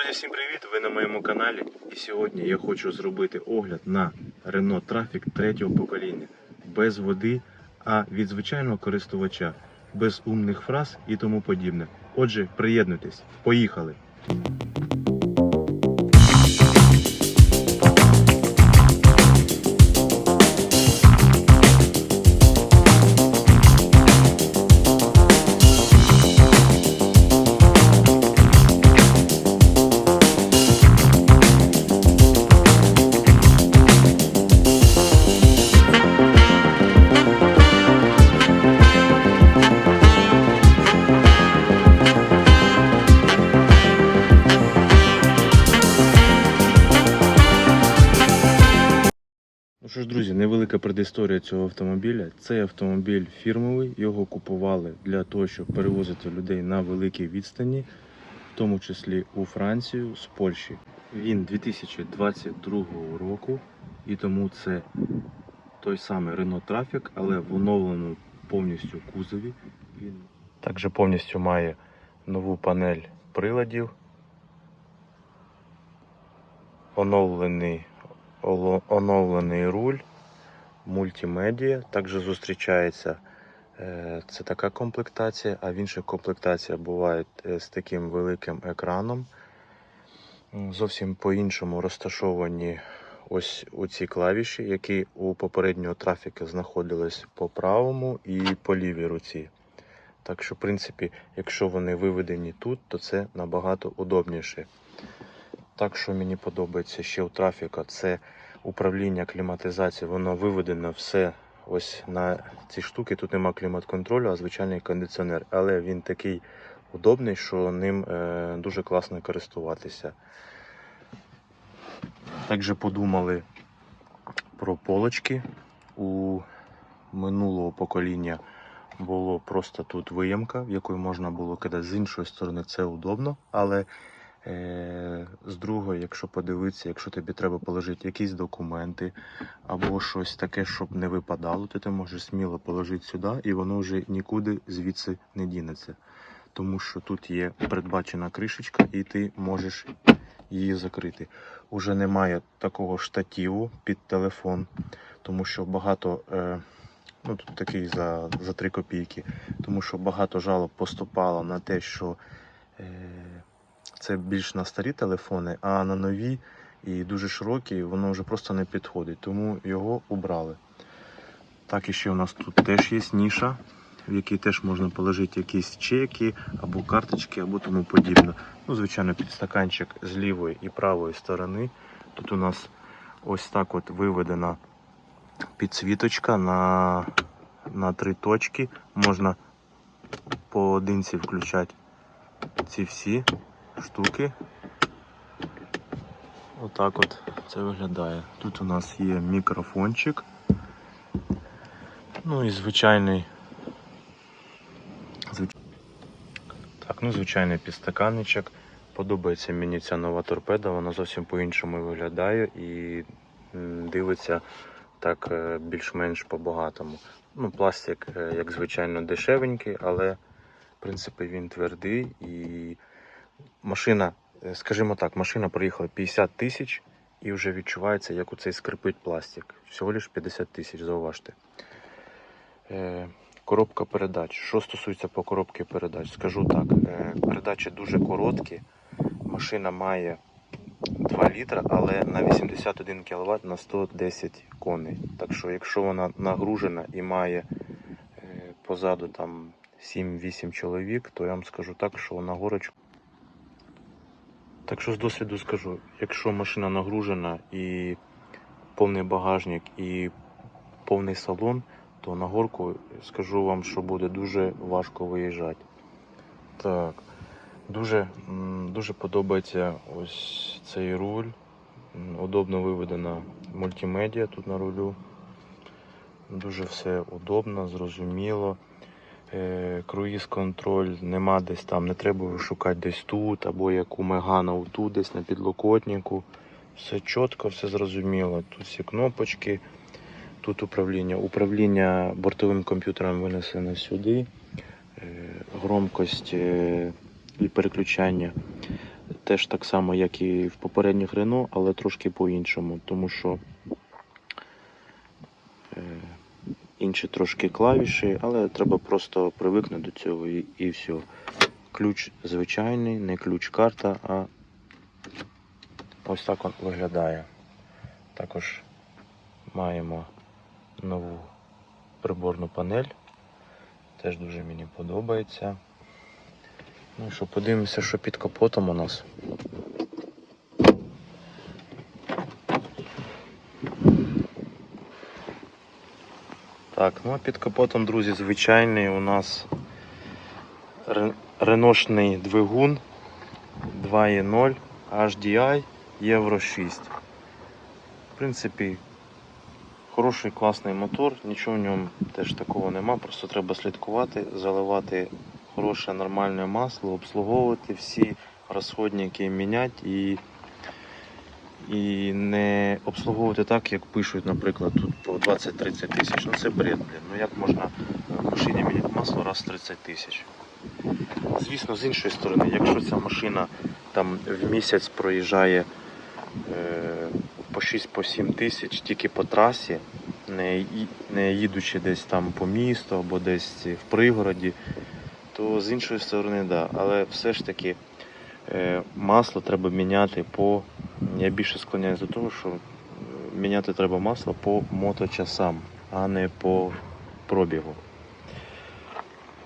Друзі, всім привіт! Ви на моєму каналі. І сьогодні я хочу зробити огляд на Renault Trafic третього покоління. Без води, а від звичайного користувача, без умних фраз і тому подібне. Отже, приєднуйтесь. Поїхали! Предісторія цього автомобіля. Цей автомобіль фірмовий, його купували для того, щоб перевозити людей на великій відстані, в тому числі у Францію з Польщі. Він 2022 року, і тому це той самий Renault Trafic, але в оновленому повністю кузові. Він також повністю має нову панель приладів, оновлений оновлений руль, мультимедіа. Також зустрічається е, це така комплектація, а в інших комплектаціях бувають е, з таким великим екраном. Зовсім по-іншому розташовані ось оці клавіші, які у попереднього трафіка знаходились по правому і по лівій руці. Так що, в принципі, якщо вони виведені тут, то це набагато удобніше. Так, що мені подобається ще у трафіка, це управління кліматизації. Воно виведено все ось на ці штуки. Тут нема клімат-контролю, а звичайний кондиціонер. Але він такий удобний, що ним е, дуже класно користуватися. Також подумали про полочки. У минулого покоління було просто тут виямка, в яку можна було кидати. З іншої сторони це удобно, але З другої, якщо подивитися, якщо тобі треба положити якісь документи або щось таке, щоб не випадало, то ти можеш сміло положити сюди і воно вже нікуди звідси не дінеться. Тому що тут є передбачена кришечка, і ти можеш її закрити. Уже немає такого штативу під телефон, тому що багато. Е, Ну, тут такий за, за 3 копійки, тому що багато жалоб поступало на те, що е, це більш на старі телефони, а на нові і дуже широкі воно вже просто не підходить, тому його убрали. Так, і ще у нас тут теж є ніша, в якій теж можна положити якісь чеки або карточки, або тому подібне. Ну, звичайно, підстаканчик з лівої і правої сторони. Тут у нас ось так от виведена підсвіточка на, на три точки. Можна поодинці включати ці всі штуки. Отак от це виглядає. Тут у нас є мікрофончик. Ну і звичайний. звич- Так, ну звичайний підстаканничок. Подобається мені ця нова торпеда, вона зовсім по-іншому виглядає і дивиться так е, більш-менш по-багатому. Ну, пластик, е, як звичайно, дешевенький, але в принципі він твердий і машина, е, скажімо так, машина проїхала 50 тисяч і вже відчувається, як у цей скрипить пластик. Всього лиш 50 тисяч, зауважте. Е, коробка передач. Що стосується по коробці передач, скажу так, е, передачі дуже короткі. Машина має 2 літра, але на 81 кВт на 110 коней. Так що, якщо вона нагружена і має позаду там 7-8 чоловік, то я вам скажу так, що на горочку так що з досвіду скажу, якщо машина нагружена і повний багажник і повний салон, то на горку скажу вам, що буде дуже важко виїжджати. Так, дуже, дуже подобається ось цей руль. Удобно виведена мультимедіа тут на рулю. Дуже все удобно, зрозуміло. Е, круїз контроль нема десь там, не треба шукати десь тут, або як у Мегана тут, десь на підлокотнику. Все чітко, все зрозуміло. Тут всі кнопочки, тут управління. Управління бортовим комп'ютером винесено сюди. Е, громкость е, і переключання теж так само, як і в попередніх Рено, але трошки по-іншому, тому що інші трошки клавіші, але треба просто привикнути до цього і, і все. Ключ звичайний, не ключ карта, а ось так він виглядає. Також маємо нову приборну панель. Теж дуже мені подобається. Ну що, подивимося, що під капотом у нас. Так, ну а під капотом, друзі, звичайний у нас реношний двигун 2.0 HDI Євро 6. В принципі, хороший класний мотор, нічого в ньому теж такого нема, просто треба слідкувати, заливати хороше нормальне масло, обслуговувати всі розходники міняти і, і не обслуговувати так, як пишуть, наприклад, тут по 20-30 тисяч. Ну це бред, блін. Ну як можна в машині міняти масло раз в 30 тисяч? Звісно, з іншої сторони, якщо ця машина там в місяць проїжджає е, по 6-7 тисяч тільки по трасі, не, не їдучи десь там по місту або десь в пригороді, то з іншої сторони, да. Але все ж таки е, масло треба міняти по. Я більше склоняюсь до того, що е, міняти треба масло по моточасам, а не по пробігу.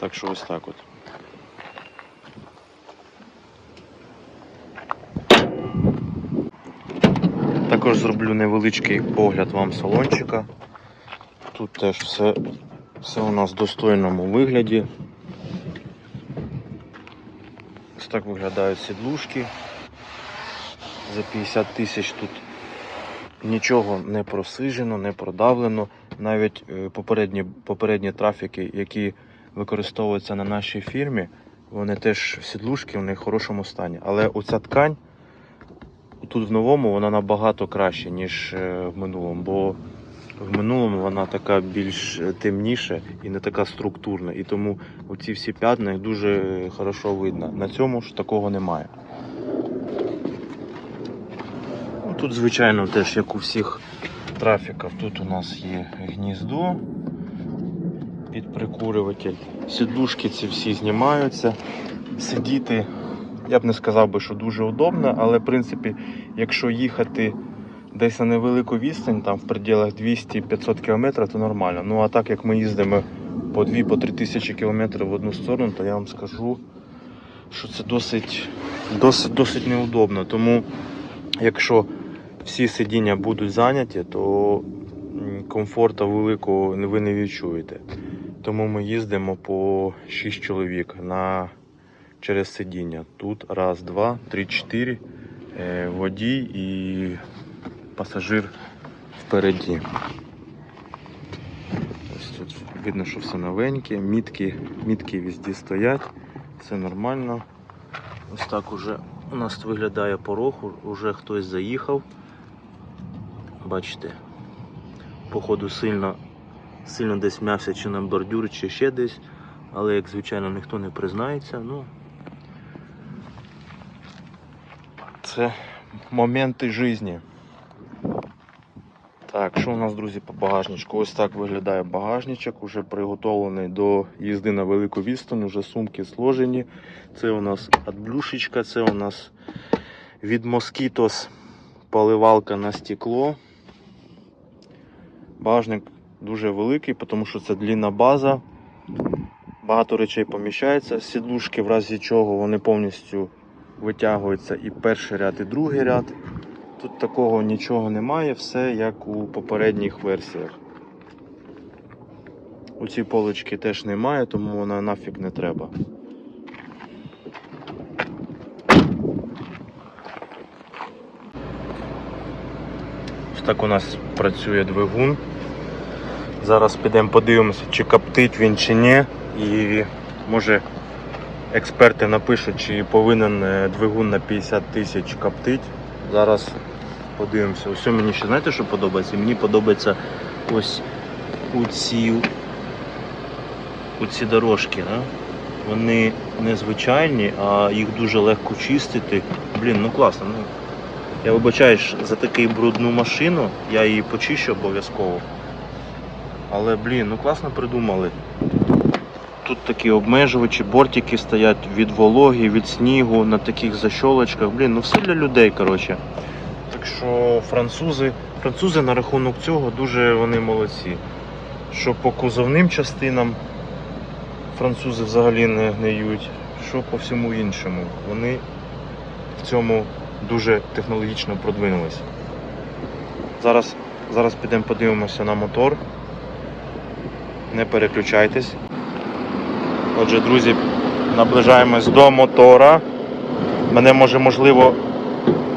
Так що ось так от. Також зроблю невеличкий огляд вам салончика. Тут теж все, все у нас в достойному вигляді. Ось так виглядають сідлушки. За 50 тисяч тут нічого не просижено, не продавлено. Навіть е, попередні, попередні трафіки, які використовуються на нашій фірмі, вони теж сідлушки, вони в хорошому стані. Але оця ткань тут в новому вона набагато краще, ніж е, в минулому. Бо в минулому вона така більш е, темніша і не така структурна. І тому оці всі п'ятна дуже хорошо видно. На цьому ж такого немає. Ну, Тут, звичайно, теж як у всіх трафіків, тут у нас є гніздо під прикурюватель. Сідушки ці всі знімаються. Сидіти, я б не сказав би, що дуже удобно, але в принципі, якщо їхати десь на невелику відстань, там в пределах 200-500 км, то нормально. Ну а так як ми їздимо по 2-3 тисячі кілометрів в одну сторону, то я вам скажу, що це досить, досить, досить неудобно. Тому якщо всі сидіння будуть зайняті, то м, комфорту великого ви не відчуєте. Тому ми їздимо по 6 чоловік на, через сидіння. Тут раз, два, три, чотири. Е, водій і пасажир впереді. Ось тут видно, що все новеньке, мітки, мітки везде стоять, все нормально. Ось так уже у нас виглядає порог, уже хтось заїхав. Бачите, походу сильно, сильно десь м'явся чи на бордюр, чи ще десь, але як звичайно ніхто не признається. Ну, це моменти житті. Так, що у нас, друзі, по багажничку? Ось так виглядає багажничок, уже приготовлений до їзди на велику відстань, уже сумки зложені. Це у нас адблюшечка, це у нас від Mosquitos поливалка на стекло. Багажник дуже великий, тому що це длінна база. Багато речей поміщається. Сідушки, в разі чого вони повністю витягуються і перший ряд, і другий ряд. Тут такого нічого немає, все як у попередніх версіях. У цій полочки теж немає, тому вона нафіг не треба. Так у нас працює двигун. Зараз підемо подивимося, чи коптить він чи ні. І може експерти напишуть, чи повинен е, двигун на 50 тисяч коптить. Зараз подивимося. Ось мені ще знаєте, що подобається? Мені подобається ось у ці, у ці дорожки. Да? Вони незвичайні, а їх дуже легко чистити. Блін, ну класно. Ну, я вибачаюсь за таку брудну машину, я її почищу обов'язково. Але блін, ну класно придумали. Тут такі обмежувачі, бортики стоять від вологи, від снігу на таких защолочках. Блін, ну все для людей, коротше. Так що французи, французи на рахунок цього дуже вони молодці. Що по кузовним частинам французи взагалі не гниють, що по всьому іншому. Вони в цьому дуже технологічно продвинулися. Зараз, зараз підемо подивимося на мотор. Не переключайтесь. Отже, друзі, наближаємось до мотора. Мене може можливо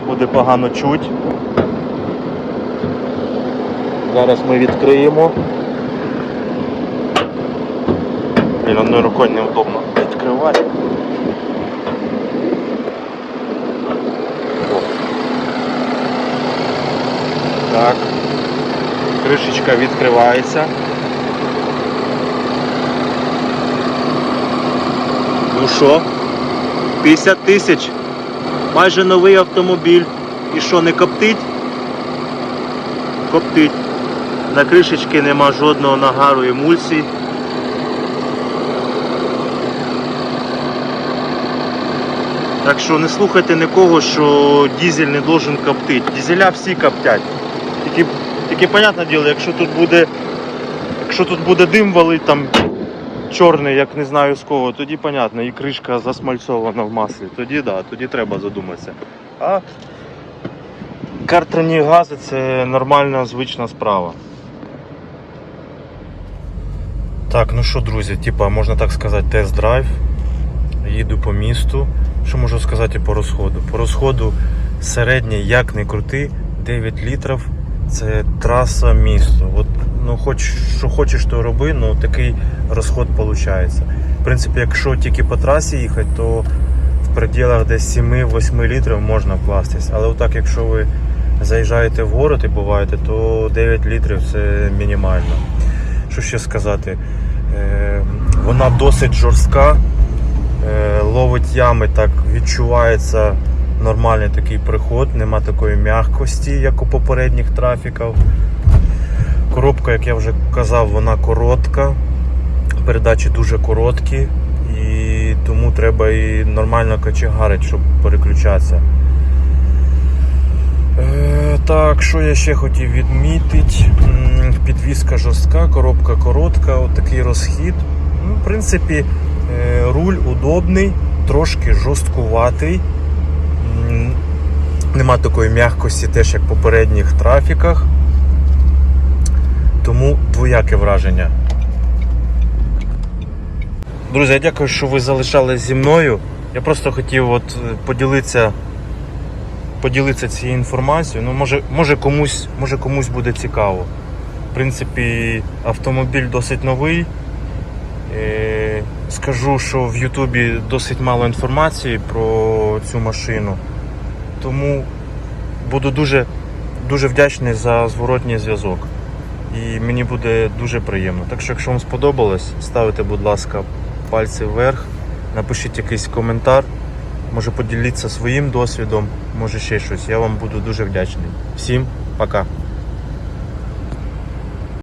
буде погано чуть. Зараз ми відкриємо. Блін, одною рукою неудобно відкривати. О. Так. Кришечка відкривається. Ну що? 50 тисяч. Майже новий автомобіль. І що, не коптить? Коптить. На кришечці нема жодного нагару емульсій. Так що не слухайте нікого, що дізель не должен коптити. Дізеля всі коптять. Тільки, тільки понятне діло, якщо тут буде, якщо тут буде дим валить там чорний, як не знаю з кого, тоді понятно, і кришка засмальцована в маслі. Тоді да, тоді треба задуматися. А картерні гази це нормальна звична справа. Так, ну що, друзі, типа, можна так сказати, тест-драйв. Їду по місту. Що можу сказати по розходу? По розходу середній, як не крути, 9 літрів. Це траса місто. От, ну, хоч що хочеш, то роби, ну такий розход виходить. В принципі, якщо тільки по трасі їхати, то в пределах десь 7-8 літрів можна вкластись. Але отак, якщо ви заїжджаєте в город і буваєте, то 9 літрів це мінімально. Що ще сказати? Е, вона досить жорстка, е, ловить ями, так відчувається нормальний такий приход, нема такої м'якості, як у попередніх трафіків. Коробка, як я вже казав, вона коротка. Передачі дуже короткі, і тому треба і нормально качегарити, щоб переключатися. Е, так, що я ще хотів відмітити? Підвізка жорстка, коробка коротка, отакий розхід. Ну, в принципі, е, руль удобний, трошки жорсткуватий. Нема такої м'якості, теж як в попередніх трафіках. Тому двояке враження. Друзі, я дякую, що ви залишались зі мною. Я просто хотів от е, поділитися, поділитися цією інформацією. Ну, може, може, комусь, може комусь буде цікаво. В принципі, автомобіль досить новий. Е, Скажу, що в Ютубі досить мало інформації про цю машину. Тому буду дуже, дуже вдячний за зворотній зв'язок. І мені буде дуже приємно. Так що, якщо вам сподобалось, ставте, будь ласка, пальці вверх, напишіть якийсь коментар, може поділіться своїм досвідом, може ще щось. Я вам буду дуже вдячний. Всім пока!